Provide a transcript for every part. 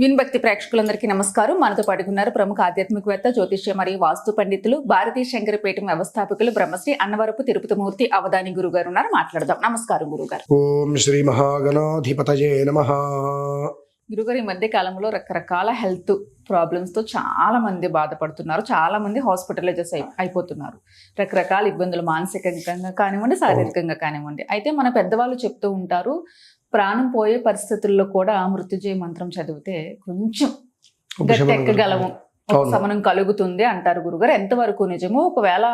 విన్భక్తి ప్రేక్షకులందరికీ నమస్కారం. మనతో పాటుకున్నారు ప్రముఖ ఆధ్యాత్మికవేత్త జ్యోతిష్య మరియు వాస్తు పండితులు భారతీయ శంకరపీఠం వ్యవస్థాపకులు బ్రహ్మశ్రీ అన్నవరపు తిరుపతిమూర్తి అవధాని గురువు గారు ఉన్నారు. మాట్లాడదాం. నమస్కారం గురుగారు. ఓం శ్రీ మహాగణాధిపతయే నమ. గురుగారు ఈ మధ్య కాలంలో రకరకాల హెల్త్ ప్రాబ్లమ్స్తో చాలా మంది బాధపడుతున్నారు. చాలా మంది హాస్పిటలైజెస్ అయి అయిపోతున్నారు. రకరకాల ఇబ్బందులు మానసికంగా కానివ్వండి శారీరకంగా కానివ్వండి. అయితే మన పెద్దవాళ్ళు చెప్తూ ఉంటారు ప్రాణం పోయే పరిస్థితుల్లో కూడా మృత్యుజయ మంత్రం చదివితే కొంచెం గట్టి ఎక్కగలము ఒక అవును. సమనం కలుగుతుంది అంటారు గురుగారు. ఎంతవరకు నిజము ఒకవేళ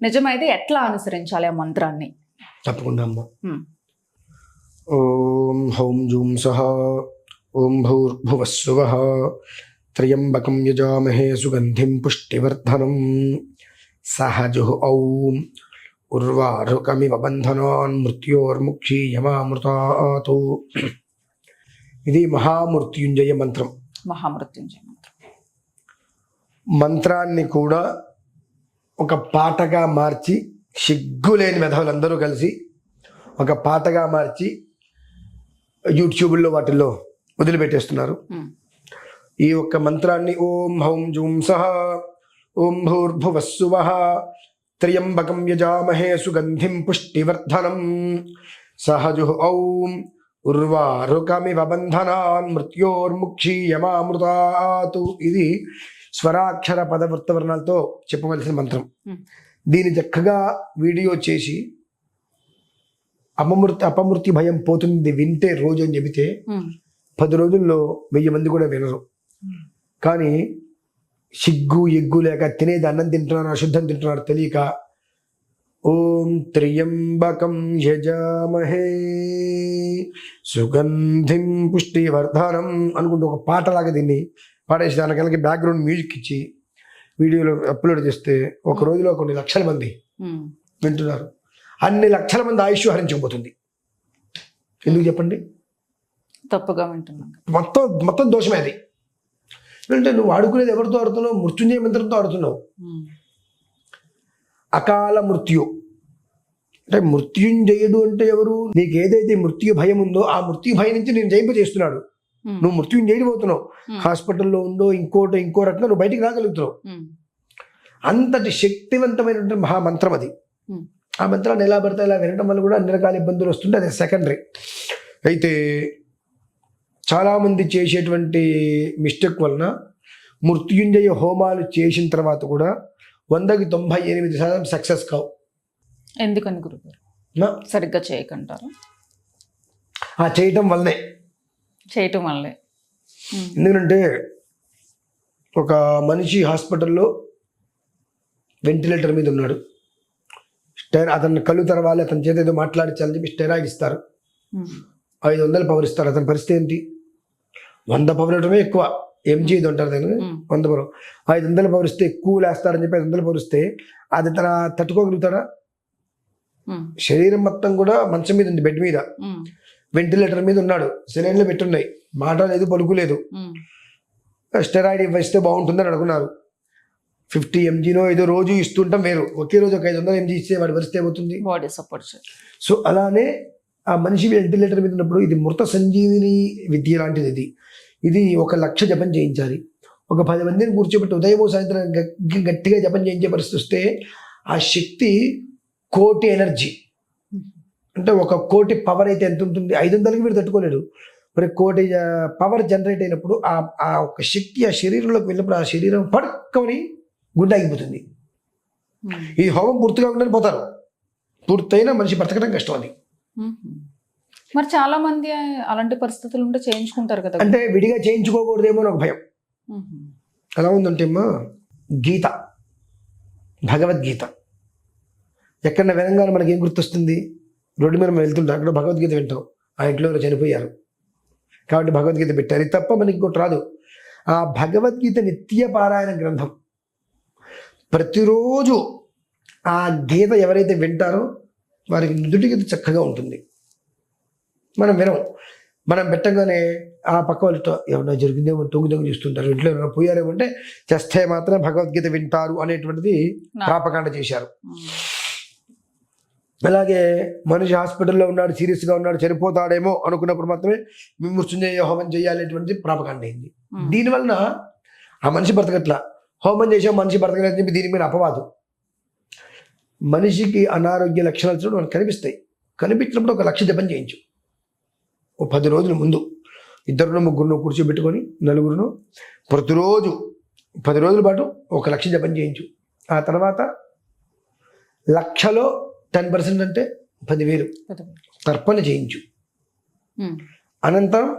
నిజమైతే ఎట్లా అనుసరించాలి ఆ మంత్రాన్ని? తప్పకుండా అమ్మ. ఓం హౌం జూం సహ ఓం భూర్భువస్సువ త్రయంబకం యజామహే సుగంధిం పుష్టివర్ధనం సహజు ఔం ఉర్వారుకమివ బంధనాన్ మృత్యోర్ముక్షీయమామృతాతు ఇది మహామృత్యుంజయ మంత్రం మహామృత్యుంజయ మంత్రం మంత్రాన్ని కూడా ఒక పాటగా మార్చి సిగ్గులేని మెధవులందరూ కలిసి ఒక పాటగా మార్చి యూట్యూబ్లో వాటిల్లో వదిలిపెట్టేస్తున్నారు. ఈ ఒక్క మంత్రాన్ని ఓం హౌం జూం సహ ఓం భూర్భువస్సువ త్రయంబకం యజామహే సుగంధిం పుష్టివర్ధనం. సహజు ఔం ఉర్వారుకమివ బంధనాన్ మృత్యోర్ముక్షీయమామృతాతు ఇది స్వరాక్షర పద వృత్తవర్ణాలతో చెప్పవలసిన మంత్రం. దీన్ని చక్కగా వీడియో చేసి అపమృతి అపమృతి భయం పోతుంది వింటే రోజు అని చెబితే. పది రోజుల్లో వెయ్యి మంది కూడా వినరు. కానీ సిగ్గు ఎగ్గు లేక తినేది అన్నం తింటున్నారు అశుద్ధం తింటున్నారు తెలియక ఓం త్రియంబకం యజామహే. సుగంధిం పుష్టివర్ధనం అనుకుంటూ ఒక పాటలాగా దీన్ని పాడేసి దానికలకి బ్యాక్గ్రౌండ్ మ్యూజిక్ ఇచ్చి వీడియోలో అప్లోడ్ చేస్తే ఒక రోజులో కొన్ని లక్షల మంది. వింటున్నారు. అన్ని లక్షల మంది ఆయుష్ హరించకపోతుంది ఎందుకు చెప్పండి? తప్పుగా వింటున్నాను మొత్తం మొత్తం దోషమే అది. అంటే నువ్వు ఆడుకునేది ఎవరితో ఆడుతున్నావు మృత్యుంజయ మంత్రంతో ఆడుతున్నావు. అకాల మృత్యు అంటే మృత్యుంజయుడు అంటే ఎవరు నీకు ఏదైతే మృత్యు భయం ఉందో ఆ మృత్యు భయం నుంచి నేను జయింపజేస్తున్నాడు. నువ్వు మృత్యుంజయుడు పోతున్నావు. హాస్పిటల్లో ఉండో ఇంకోటో ఇంకో రకంగా నువ్వు బయటికి రాగలుగుతున్నావు. అంతటి శక్తివంతమైనటువంటి మహామంత్రం అది. ఆ మంత్రాన్ని ఎలా పడితే ఇలా వినడం వల్ల కూడా అన్ని రకాల ఇబ్బందులు వస్తుంటే అది సెకండరీ అయితే చాలామంది చేసేటువంటి మిస్టేక్ వలన మృత్యుంజయ హోమాలు చేసిన తర్వాత కూడా వందకి తొంభై ఎనిమిది శాతం సక్సెస్ కావు. ఎందుకని గురుగారు? సరిగ్గా చేయకంటారు? ఆ చేయటం వల్లనే. చేయటం వల్లే హ్మ్. ఎందుకంటే ఒక మనిషి హాస్పిటల్లో వెంటిలేటర్ మీద ఉన్నాడు. స్టెరా అతను కళ్ళు తెరవాలి అతని చేత ఏదో మాట్లాడించాలని చెప్పి స్టెరాయిడ్ ఇస్తారు. ఐదు వందలు పవర్ ఇస్తారు. అతని పరిస్థితి ఏంటి? వంద పవర్ ఇవ్వడమే ఎక్కువ ఎంజీ ఇది అంటారు దాన్ని. వంద పవర్ ఐదు వందల పవర్ ఇస్తే ఎక్కువ లేస్తాడని చెప్పి ఐదు వందల పవర్ ఇస్తే అది తన తట్టుకోగలుగుతాడా. శరీరం మొత్తం కూడా మంచం మీద ఉంది బెడ్ మీద. వెంటిలేటర్ మీద ఉన్నాడు. సెలైన్లో పెట్టున్నాయి. మాట లేదు పలుకు లేదు. స్టెరాయిడ్ ఇస్తే బాగుంటుందని అనుకున్నారు. ఫిఫ్టీ ఎంజీనో ఏదో రోజు ఇస్తుంటాం వేరు. ఒకే రోజు ఒక ఐదు వందల ఎంజీ ఇస్తే వాడి పరిస్థితి ఏమవుతుంది? బాడీ సపోర్ట్ సో అలానే ఆ మనిషి వెంటిలేటర్ మీద ఉన్నప్పుడు ఇది మృత సంజీవిని విద్య లాంటిది ఇది ఇది ఒక లక్ష జపం చేయించాలి. ఒక పది మందిని కూర్చోబెట్టి ఉదయం సాయంత్రం గట్టిగా జపం చేయించే పరిస్థితి వస్తే ఆ శక్తి కోటి ఎనర్జీ. అంటే ఒక కోటి పవర్ అయితే ఎంత ఉంటుంది? ఐదు వందలకి మీరు తట్టుకోలేడు. మరి కోటి పవర్ జనరేట్ అయినప్పుడు ఆ ఆ ఒక శక్తి ఆ శరీరంలోకి వెళ్ళినప్పుడు ఆ శరీరం పడుకొని గుండె ఆగిపోతుంది. ఈ హోమం పూర్తిగా ఉండని పోతారు. పూర్తయినా మనిషి బ్రతకడం కష్టం అది. మరి చాలా మంది అలాంటి పరిస్థితులు ఉంటే చేయించుకుంటారు కదా. అంటే విడిగా చేయించుకోకూడదేమో అని ఒక భయం. ఎలా ఉందంటే అమ్మా గీత భగవద్గీత. ఎక్కడ వినంగానే మనకి ఏం గుర్తొస్తుంది? రోడ్డు మీద మనం వెళ్తుంటాం అక్కడ భగవద్గీత వింటాం. ఆ ఇంట్లో చనిపోయారు. కాబట్టి భగవద్గీత పెట్టారు. ఇది తప్ప మనకి ఇంకోటి రాదు. ఆ భగవద్గీత నిత్య పారాయణ గ్రంథం. ప్రతిరోజు ఆ గీత ఎవరైతే వింటారో వారికి నుదుటికి చక్కగా ఉంటుంది. మనం వినం. మనం పెట్టగానే ఆ పక్క వాళ్ళతో ఏమన్నా జరిగిందేమో తొంగి తొంగి చూస్తుంటారు. ఇంట్లో ఎవరైనా పోయారేమో అంటే చేస్తే మాత్రం భగవద్గీత వింటారు అనేటువంటిది ప్రాపకాండ చేశారు. అలాగే మనిషి హాస్పిటల్లో ఉన్నాడు సీరియస్గా ఉన్నాడు చనిపోతాడేమో అనుకున్నప్పుడు మాత్రమే మృత్యుంజయ హోమం చేయాలనేటువంటి ప్రాపకాండ అయింది. దీనివలన ఆ మనిషి బ్రతకట్లా. హోమం చేసాం మనిషి బ్రతకలేదని చెప్పి దీని మీద అపవాదు. మనిషికి అనారోగ్య లక్షణాలు మనకు కనిపిస్తాయి. కనిపించినప్పుడు ఒక లక్ష జపం చేయించు. ఓ పది రోజుల ముందు ఇద్దరును ముగ్గురును కూర్చోబెట్టుకొని నలుగురును ప్రతిరోజు పది రోజుల పాటు ఒక లక్ష జపం చేయించు. ఆ తర్వాత లక్షలో టెన్ పర్సెంట్ అంటే పదివేలు తర్పణ చేయించు. అనంతరం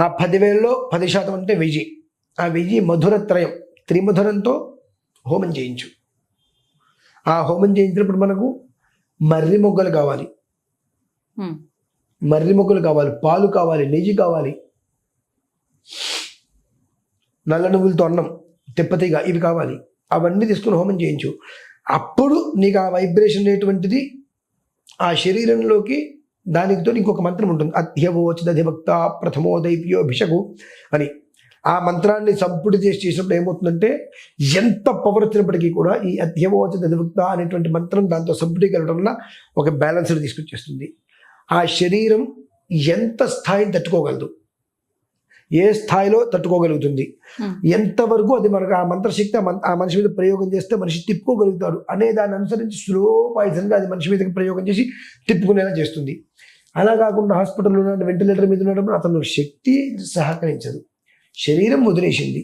ఆ పదివేలలో పది శాతం అంటే వెయ్యి. ఆ వెయ్యి మధురత్రయం త్రిమధురంతో హోమం చేయించు. ఆ హోమం చేయించినప్పుడు మనకు మర్రి మొగ్గలు కావాలి. మర్రి మొగ్గలు కావాలి పాలు కావాలి నెయ్యి కావాలి. నల్ల నువ్వులతో అన్నం తిప్పతీగ ఇవి కావాలి. అవన్నీ తీసుకుని హోమం చేయించు. అప్పుడు నీకు ఆ వైబ్రేషన్ అనేటువంటిది ఆ శరీరంలోకి దానితో ఇంకొక మంత్రం ఉంటుంది. అధ్యవోచిదధిభక్త ప్రథమో దైవ్యో భిషకు అని. ఆ మంత్రాన్ని సంపుటి చేసి చేసినప్పుడు ఏమవుతుందంటే ఎంత పవర్ వచ్చినప్పటికీ కూడా ఈ అధ్యవోచిత అధిభక్త అనేటువంటి మంత్రం దాంతో సంపుటి కలగడం వల్ల ఒక బ్యాలెన్స్ తీసుకొచ్చేస్తుంది. ఆ శరీరం ఎంత స్థాయిని తట్టుకోగలదు? ఏ స్థాయిలో తట్టుకోగలుగుతుంది. ఎంతవరకు అది మనకు ఆ మంత్రశక్తి ఆ మన్- ఆ మనిషి మీద ప్రయోగం చేస్తే మనిషి తిప్పుకోగలుగుతాడు అనే దాన్ని అనుసరించి స్లో పాయిజన్గా అది మనిషి మీదకి ప్రయోగం చేసి తిప్పుకునేలా చేస్తుంది. అలా కాకుండా హాస్పిటల్లో ఉన్న వెంటిలేటర్ మీద ఉన్నప్పుడు అతను శక్తి సహకరించదు. శరీరం వదిలేసింది.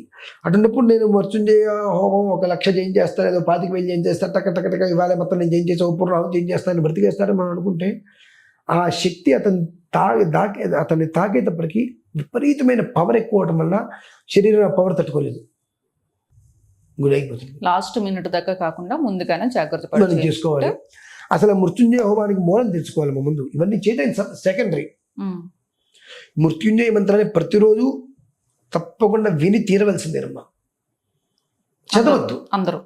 అటున్నప్పుడు నేను మృత్యుంజయ హోమం ఒక లక్ష చేంజ్ చేస్తాను ఏదో పాతికి వెళ్ళి ఏం చేస్తాను టక్క టక్క టక్క ఇవాళ మొత్తం నేను చేంజ్ చేసి రావు చేంజ్ చేస్తాను బ్రతికేస్తాను మనం అనుకుంటే ఆ శక్తి అతను తాగి దాకే అతన్ని తాకేటప్పటికి విపరీతమైన పవర్ ఎక్కువ అవడం వల్ల శరీరం ఆ పవర్ తట్టుకోలేదు. గురైపోతుంది లాస్ట్ మినిట్ దాకా కాకుండా ముందుగానే జాగ్రత్త మనం చేసుకోవాలి. అసలు మృత్యుంజయ హోమానికి మూలం తెలుసుకోవాలి మా ముందు. ఇవన్నీ చేయడం సెకండరీ. మృత్యుంజయ మంత్రాన్ని ప్రతిరోజు తప్పకుండా విని తీరవలసిందేనమ్మా చదవద్దు. అందరూ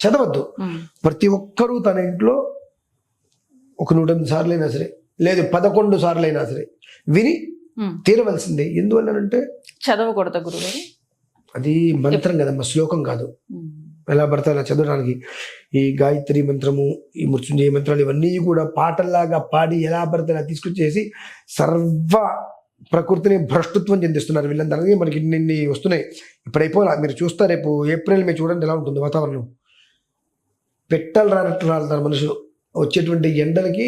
చదవద్దు. ప్రతి ఒక్కరూ తన ఇంట్లో ఒక నూట ఎనిమిది సార్లు అయినా సరే లేదు పదకొండు సార్లు అయినా సరే విని. తీరవలసిందే. ఎందువల్లనంటే చదవకూడదా గురుగారు అది మంత్రం కదమ్మా శ్లోకం కాదు. ఎలా పడితే అలా చదవడానికి ఈ గాయత్రి మంత్రము ఈ మృత్యుంజయ మంత్రాలు ఇవన్నీ కూడా పాటల్లాగా పాడి ఎలా పడితే అలా తీసుకొచ్చేసి సర్వ ప్రకృతిని భ్రష్టత్వం చెందిస్తున్నారు వీళ్ళందరికీ మనకి నిన్ని వస్తున్నాయి. ఇప్పుడు అయిపోలా మీరు చూస్తారు రేపు ఏప్రిల్ మే చూడండి ఎలా ఉంటుంది వాతావరణం. పెట్టలు రాలుతారు మనుషులు. వచ్చేటువంటి ఎండలకి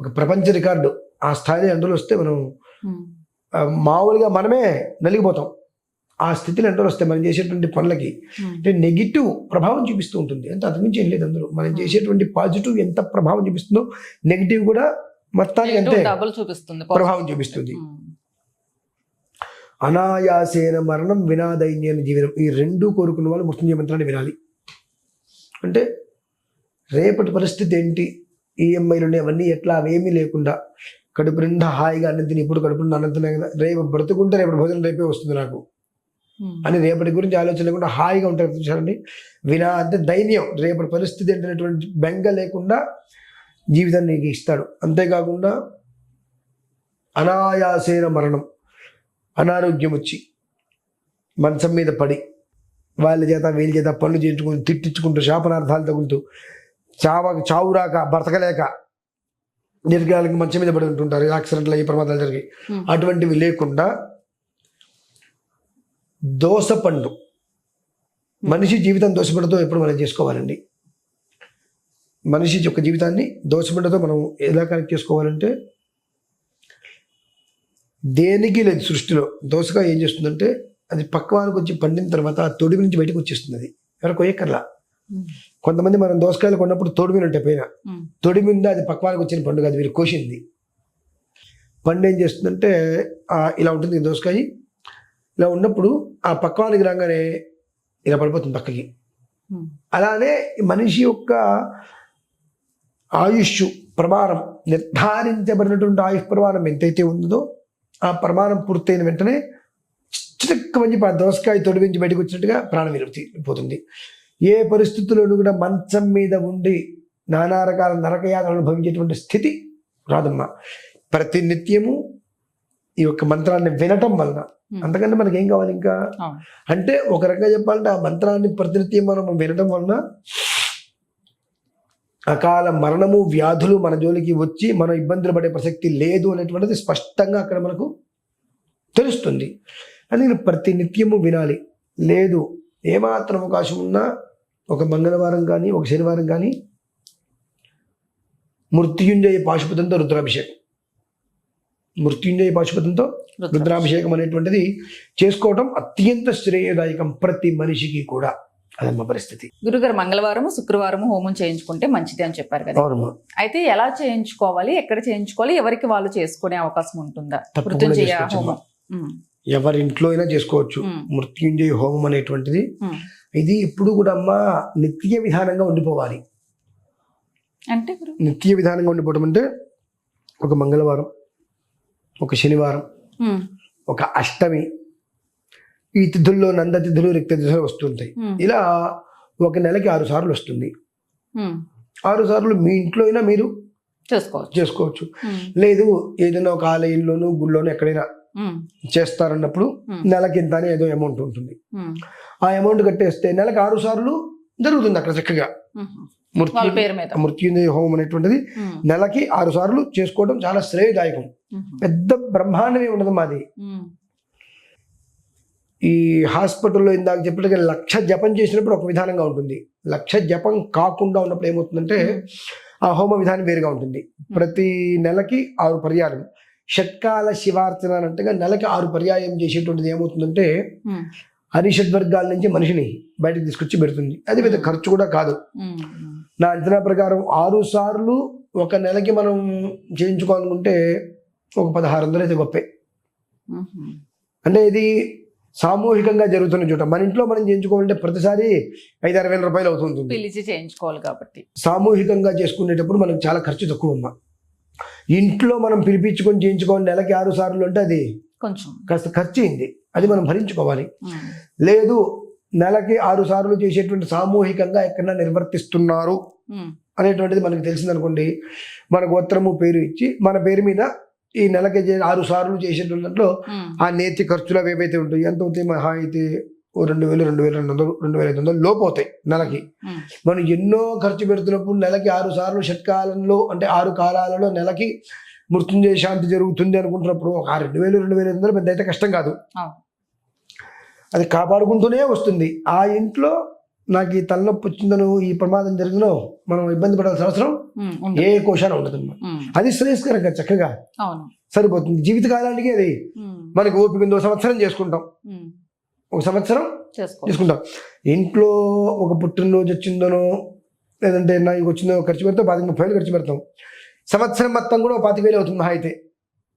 ఒక ప్రపంచ రికార్డు. ఆ స్థాయిలో ఎండలు వస్తే మనం మామూలుగా మనమే నలిగిపోతాం. ఆ స్థితిలో ఎండలు వస్తాయి మనం చేసేటువంటి పనులకి. అంటే నెగిటివ్ ప్రభావం చూపిస్తూ ఉంటుంది. అంటే అంతకుమించి ఏం లేదు అందులో. మనం చేసేటువంటి పాజిటివ్ ఎంత ప్రభావం చూపిస్తుందో నెగిటివ్ కూడా మొత్తానికి అంతే. చూపిస్తుంది. ప్రభావం చూపిస్తుంది. ఉమ్. అనాయాసేన మరణం వినాదైన్యన జీవనం ఈ రెండు కోరుకున్న వాళ్ళు మృత్యుంజయ మంత్రాన్ని వినాలి. అంటే రేపటి పరిస్థితి ఏంటి? ఈఎంఐలు ఉన్నాయి అవన్నీ ఎట్లా? అవేమీ లేకుండా కడుపు నిండా హాయిగా అన్నం తిని ఇప్పుడు కడుపు నిండా అన్నం తినే కదా రేపు బ్రతుకుంటే రేపటి భోజనం రేపే వస్తుంది నాకు. ఉమ్. అని రేపటి గురించి ఆలోచన లేకుండా హాయిగా ఉంటారు. చూసారండి? వినా అంటే ధైర్యం. రేపటి పరిస్థితి ఏంటనేటువంటి బెంగ లేకుండా జీవితాన్ని నీకు ఇస్తాడు. అంతేకాకుండా అనాయాసేన మరణం అనారోగ్యం వచ్చి మంచం మీద పడి వాళ్ళ చేత వీళ్ళ చేత పనులు చేయించుకుని తిట్టించుకుంటూ శాపనార్థాలు తగులుతూ చావ చావు రాక బ్రతకలేక దీర్ఘకాలిక మంచం మీద పడి ఉంటుంటారు. యాక్సిడెంట్లు అయ్యి ప్రమాదాలు జరిగి. అటువంటివి లేకుండా దోసపండు మనిషి జీవితం దోసపండుతో ఎప్పుడు మనం చేసుకోవాలండి? మనిషి యొక్క జీవితాన్ని దోసపండుతో మనం ఎలా కనెక్ట్ చేసుకోవాలంటే దేనికి లేదు సృష్టిలో. దోసకాయ ఏం చేస్తుందంటే అది పక్వానికి వచ్చి పండిన తర్వాత ఆ తొడిమి నుంచి బయటకు వచ్చేస్తుంది అది. ఎవరు కొయ్యక్కర్లా. కొంతమంది మనం దోసకాయలు కొన్నప్పుడు తొడిమిని ఉంటాయి పైన. ఉమ్. తొడి మీద అది పక్వానికి వచ్చిన పండు కాదు వీరు కోసింది. పండు ఏం చేస్తుందంటే ఇలా ఉంటుంది దోసకాయ. ఇలా ఉన్నప్పుడు ఆ పక్వానికి రాగానే ఇలా పడిపోతుంది పక్కకి. అలానే మనిషి యొక్క ఆయుష్ ప్రమాణం నిర్ధారించబడినటువంటి ఆయుష్ ప్రమాణం ఎంతైతే ఉందో ఆ ప్రమాణం పూర్తయిన వెంటనే చిటక్కమని చెప్పి ఆ దోసకాయ తొడి నుంచి బయటకు వచ్చినట్టుగా ప్రాణం పోతుంది ఏ పరిస్థితుల్లోనూ కూడా మంచం మీద ఉండి నానా రకాల నరకయాతను అనుభవించేటువంటి స్థితి రాదమ్మా ప్రతి నిత్యము ఈ యొక్క మంత్రాన్ని వినటం వలన. అంతకంటే మనకి ఏం కావాలి ఇంకా. అంటే ఒక రకంగా చెప్పాలంటే ఆ మంత్రాన్ని ప్రతినిత్యం మనం వినడం వలన అకాల మరణము వ్యాధులు మన జోలికి వచ్చి మనం ఇబ్బందులు పడే ప్రసక్తి లేదు అనేటువంటిది స్పష్టంగా అక్కడ మనకు తెలుస్తుంది. అని నేను ప్రతి నిత్యము వినాలి. లేదు ఏమాత్రం అవకాశం ఉన్నా ఒక మంగళవారం కానీ ఒక శనివారం కానీ మృత్యుంజయ పాశుపతంతో రుద్రాభిషేకం. మృత్యుంజయ పాశుపతంతో రుద్రాభిషేకం. అనేటువంటిది చేసుకోవడం అత్యంత శ్రేయదాయకం ప్రతి మనిషికి కూడా. అదమ్మ పరిస్థితి. గురుగారు మంగళవారం శుక్రవారం హోమం చేయించుకుంటే మంచిది అని చెప్పారు కదా. అయితే ఎలా చేయించుకోవాలి ఎక్కడ చేయించుకోవాలి ఎవరికి వాళ్ళు చేసుకునే అవకాశం ఉంటుందా? మృత్యుంజయ చేసుకోవచ్చమ్మా. హోమం. ఎవరి ఇంట్లో అయినా చేసుకోవచ్చు. మృత్యుంజయ హోమం అనేటువంటిది. ఇది ఇప్పుడు కూడా అమ్మ నిత్య విధానంగా ఉండిపోవాలి. అంటే నిత్య విధానంగా ఉండిపోవడం అంటే ఒక మంగళవారం ఒక శనివారం ఒక అష్టమి ఈ తిథుల్లో నంద తిథులు రిక్త తిథులు వస్తుంటాయి. ఇలా ఒక నెలకి ఆరు సార్లు వస్తుంది. ఆరు సార్లు మీ ఇంట్లో అయినా మీరు చేసుకోవచ్చు. చేసుకోవచ్చు. లేదు ఏదైనా ఒక ఆలయంలోనూ గుళ్ళోనూ ఎక్కడైనా చేస్తారన్నప్పుడు. నెలకి ఇంత ఏదో అమౌంట్ ఉంటుంది. ఆ అమౌంట్ కట్టేస్తే నెలకు ఆరు సార్లు జరుగుతుంది అక్కడ చక్కగా. మృత్యుంజయ హోమం అనేటువంటిది నెలకి ఆరు సార్లు చేసుకోవడం చాలా శ్రేయదాయకం. పెద్ద బ్రహ్మాండమే ఉండదు మాది. ఈ హాస్పిటల్లో ఇందాక చెప్పినట్టుగా లక్ష జపం చేసినప్పుడు ఒక విధానంగా ఉంటుంది. లక్ష జపం కాకుండా ఉన్నప్పుడు ఏమవుతుందంటే ఆ హోమ విధానం వేరుగా ఉంటుంది. ప్రతి నెలకి ఆరు పర్యాయం. షట్కాల శివార్చన అన్నట్టుగా నెలకి ఆరు పర్యాయం చేసేటువంటిది ఏమవుతుందంటే ఉమ్, అరిషడ్ వర్గాల నుంచి మనిషిని బయటకు తీసుకొచ్చి పెడుతుంది. అది పెద్ద ఖర్చు కూడా కాదు. నా అంచనా ప్రకారం ఆరు సార్లు ఒక నెలకి మనం చేయించుకోవాలనుకుంటే ఒక పదహారు వందలు అయితే గొప్పే. అంటే ఇది సామూహికంగా జరుగుతున్న చోట మన ఇంట్లో మనం చేయించుకోవాలంటే ప్రతిసారి ఐదు ఆరు వేల రూపాయలు అవుతుంది పిలిచి చేయించుకోవాలి కాబట్టి. సామూహికంగా చేసుకునేటప్పుడు మనకు చాలా ఖర్చు తక్కువ అమ్మ ఇంట్లో మనం పిలిపించుకొని చేయించుకోవాలి నెలకి ఆరు సార్లు అంటే అది కొంచెం. కాస్త ఖర్చు అయింది అది మనం భరించుకోవాలి. లేదు నెలకి ఆరు సార్లు చేసేటువంటి సామూహికంగా ఎక్కడన్నా నిర్వర్తిస్తున్నారు అనేటువంటిది మనకు తెలిసిందనుకోండి మన గోత్రము పేరు ఇచ్చి మన పేరు మీద ఈ నెలకి ఆరు సార్లు చేసేటువంటి దాంట్లో ఆ నేతి ఖర్చులు అవి ఏవైతే ఉంటాయి ఎంత అవుతాయి మహా అయితే ఓ రెండు వేలు రెండు వేల రెండు వందలు రెండు వేల ఐదు వందలు లోపు అవుతాయి నెలకి. మనం ఎన్నో ఖర్చు పెడుతున్నప్పుడు నెలకి ఆరు సార్లు షట్కాలంలో అంటే ఆరు కాలాలలో నెలకి మృత్యుంజయ శాంతి జరుగుతుంది అనుకుంటున్నప్పుడు ఒక రెండు వేలు రెండు వేల ఐదు వందలు పెద్ద అయితే కష్టం కాదు. అది కాపాడుకుంటూనే వస్తుంది. ఆ ఇంట్లో నాకు ఈ తలనొప్పి వచ్చిందనో ఈ ప్రమాదం జరిగిందో మనం ఇబ్బంది పడాల్సిన అవసరం. ఏ కోశాన ఉమ్, అది శ్రేయస్కరంగా చక్కగా సరిపోతుంది. జీవితకాలానికి అది. ఉమ్, మనకి ఓపిక ఉందో సంవత్సరం చేసుకుంటాం. ఒక సంవత్సరం చేసుకో చేసుకుంటాం. ఇంట్లో ఒక పుట్టినరోజు వచ్చిందనో లేదంటే నాకు వచ్చిందో ఖర్చు పెడతాం పాతిక ముప్పై వేలు ఖర్చు పెడతాం. సంవత్సరం మొత్తం కూడా పాతిక వేలు అవుతుంది అయితే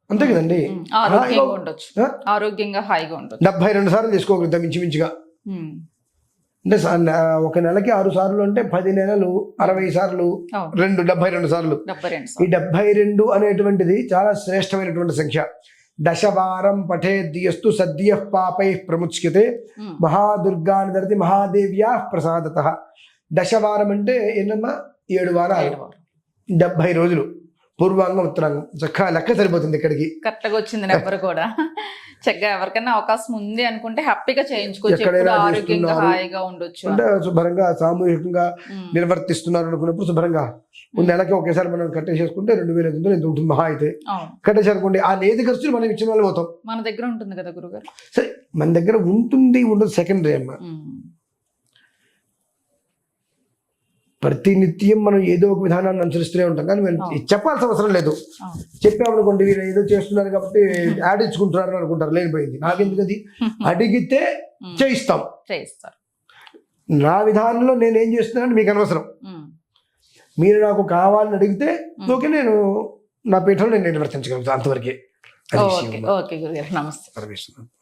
అంతే కదండి? ఆరోగ్యంగా హాయిగా- ఉండొచ్చు. డెబ్బై రెండు సార్లు తీసుకోగలుగుతాం ఇంచుమించుగా. అంటే ఒక నెలకి ఆరు సార్లు అంటే పది నెలలు అరవై సార్లు రెండు డెబ్బై రెండు సార్లు. ఈ. డెబ్బై రెండు అనేటువంటిది చాలా శ్రేష్టమైనటువంటి సంఖ్య. దశవారం పఠేద్యస్తు సద్య పాపై ప్రముచ్యతే ఉమ్, మహాదుర్గానిధరతి మహాదేవ్యా ప్రసాదత. దశవారం అంటే ఏంటమ్మా ఏడు వారాలు. డెబ్బై రోజులు. పూర్వాంగం ఉత్తరాంగం చక్కగా లెక్క సరిపోతుంది ఇక్కడికి. కరెక్ట్గా వచ్చింది నెంబర్ కూడా. చక్కగా ఎవరికైనా అవకాశం ఉంది అనుకుంటే హ్యాపీగా చేయించుకోవచ్చు. హాయిగా ఉండొచ్చు. అంటే శుభ్రంగా సామూహికంగా నిర్వర్తిస్తున్నారు అనుకున్నప్పుడు శుభ్రంగా. ఒక నెలకి ఒకేసారి మనం కట్టేసేసుకుంటే రెండు వేల ఐదు వందలు ఎంత ఉంటుంది మహా అయితే. అవును. కట్టేసి అనుకోండి ఆ నేతి ఖర్చులు మనం ఇచ్చిన వాళ్ళు పోతాం మన దగ్గర ఉంటుంది కదా గురుగారు సరే మన దగ్గర ఉంటుంది ఉండదు సెకండరీ అమ్మ. ఉమ్, ప్రతి నిత్యం మనం ఏదో ఒక విధానాన్ని అనుసరిస్తూనే ఉంటాం. కానీ. చెప్పాల్సిన అవసరం లేదు. చెప్పామనుకోండి వీళ్ళు ఏదో చేస్తున్నారు కాబట్టి యాడ్ ఇచ్చుకుంటున్నారు అనుకుంటారు. లేనిపోయింది. నాకెందుకు అది అడిగితే చేయిస్తాం. నా విధానంలో నేను ఏం చేస్తున్నాను మీకు అనవసరం. మీరు నాకు కావాలని అడిగితే. ఓకే నేను నా పీఠంలో నేను నిర్వర్తించగలుగుతాను అంతవరకే. నమస్తే.